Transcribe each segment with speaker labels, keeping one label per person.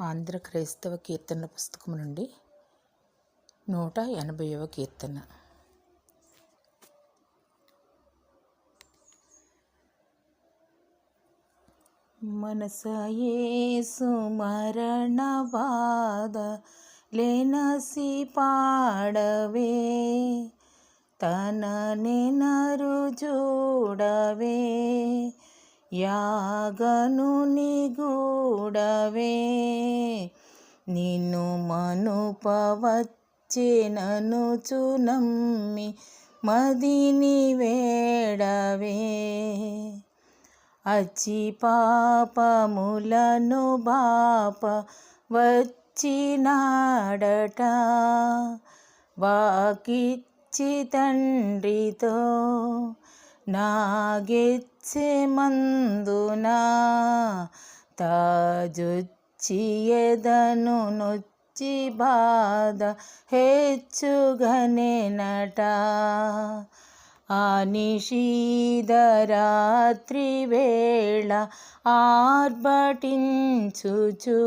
Speaker 1: ఆంధ్ర క్రైస్తవ కీర్తనల పుస్తకం నుండి నూట ఎనభైవ కీర్తన. మనసయేసు మరణవాద లేనసి పాడవే తన నరు చూడవే యాగను నిగూడవే నిన్ను మనుపవచ్చెనను చునమ్మి మదిని వేడవే. అచ్చి పాపములను బాప వచ్చినాడట వాకిచ్చి తండ్రితో నాగెచ్చే మందునా? తాజుచ్చియదను నొచ్చి బాధ హెచ్చుగనెనట ఆ నిషీధరాత్రి వేళ ఆర్భటించుచు.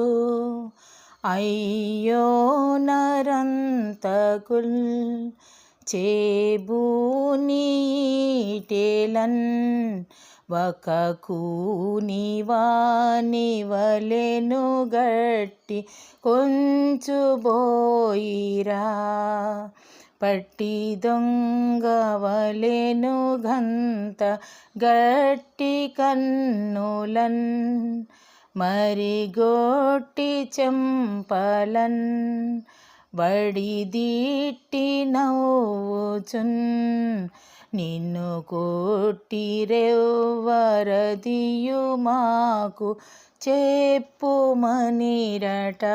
Speaker 1: అయ్యో నరంతకుల్ చేబూనీటేలన్ ఒక కూనివాని వలెను గట్టి కొంచుబోయిరా పట్టి దొంగవలెను గంత గట్టి కన్నులన్ మరి చెంపలన్. బడిదిట్టి నవ్వుచున్ నిన్ను కొట్టిరెవ్వరదియు మాకు చెప్పుమనిరట.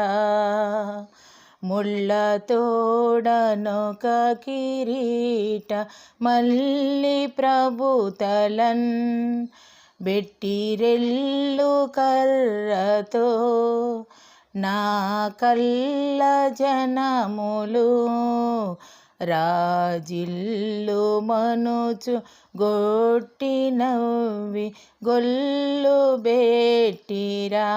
Speaker 1: ముళ్ళతోడనొక కిరీట మల్లి ప్రభుతలన్ బెట్టిరెల్లు కర్రతో నా కల్ల జనములు రాజిల్లు మనుచు గొట్టి నవ్వి గొల్లు బెట్టిరా.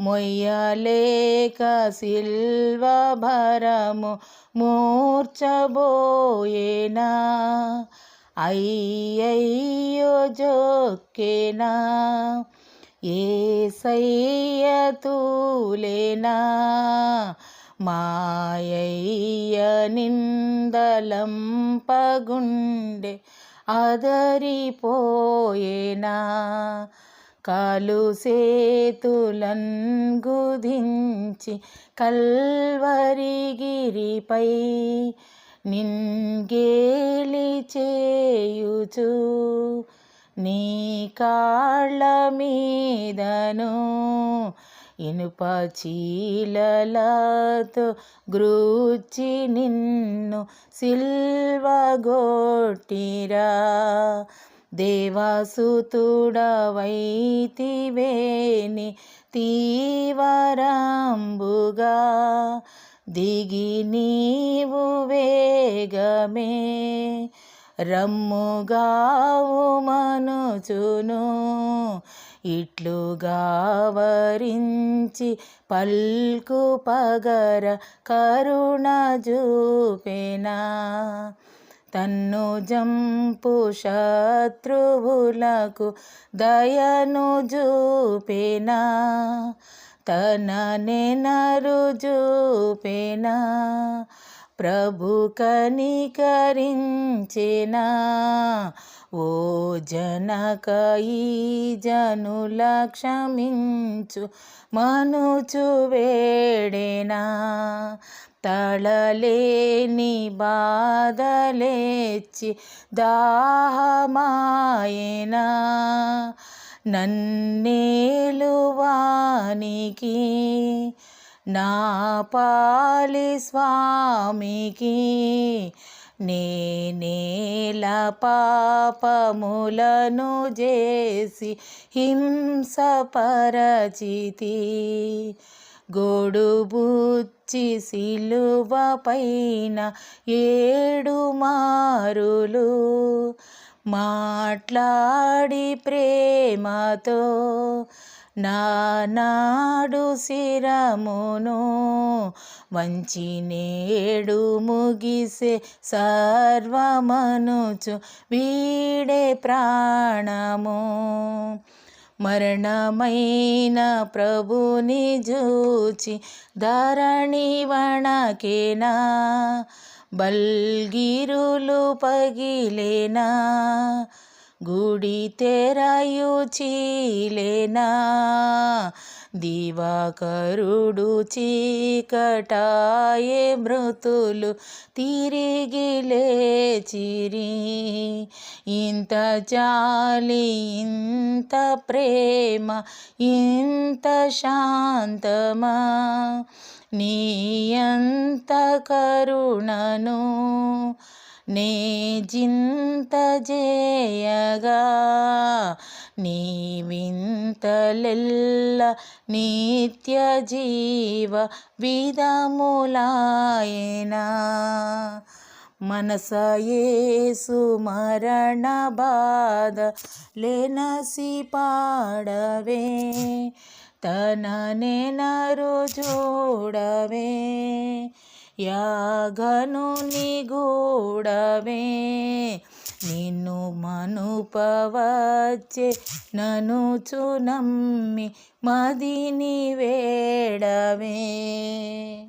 Speaker 1: మొయ్యలేక సిల్వ భరము మూర్చబోయేనా. అయ్యయ్యో జోకేనా ఏసయ్యతూలేనా సయ్యతూలేనా నిందలం పగుండె అదరిపోయేనా? కాలు సేతులన్ గుధించి కల్వరిగిరిపై నిన్గేలి చేయుచు నీ కాళ్ళ మీదను ఇనుప చీలలతో గ్రూచి నిన్ను సిల్వగొట్టిరా దేవాసుతుడవైతివేని తీవరంబుగా. దిగి నీవు వేగమే రమ్ముగావు మనుచును. ఇట్లుగా వరించి పల్కు పగర కరుణ చూపెనా తన్ను జంపు శత్రువులకు దయను చూపెనా తన నెనరు చూపెనా ప్రభు కనికరించేనా ఓ జనక ఈ జనుల క్షమించు మనుచు వేడేనా? తళలేని బాధలేచి దాహమాయనా? నన్నేలువానికి నా పాలి స్వామికి నేనేల పాపములను చేసి హింసపరచితి గొడుబుచ్చి సిలువ పైన ఏడు మారులు. మాట్లాడి ప్రేమతో నానాడు శిరమును వంచి నేడు ముగిసే సర్వమనుచు వీడే ప్రాణము. మరణమైన ప్రభుని జూచి ధరణి వణకేనా? బల్గిరులు పగిలేనా? గుడి తెరయు చీలేనా? దివాకరుడు చీకటాయే మృతులు తిరిగి లేచిరి. ఇంత చాలి ఇంత ప్రేమ ఇంత శాంతమా? నీయంత కరుణను నే జింత జేయగా నీవింతలెల్ల నిత్య జీవ విధములాయనా మనసయేసు మరణ బాధ లేనసి పాడవే తన నెనరు చూడవే యాగను నిగూడవే నిన్ను మనుపవచ్చే నను చునమ్మి మదిని వేడవే.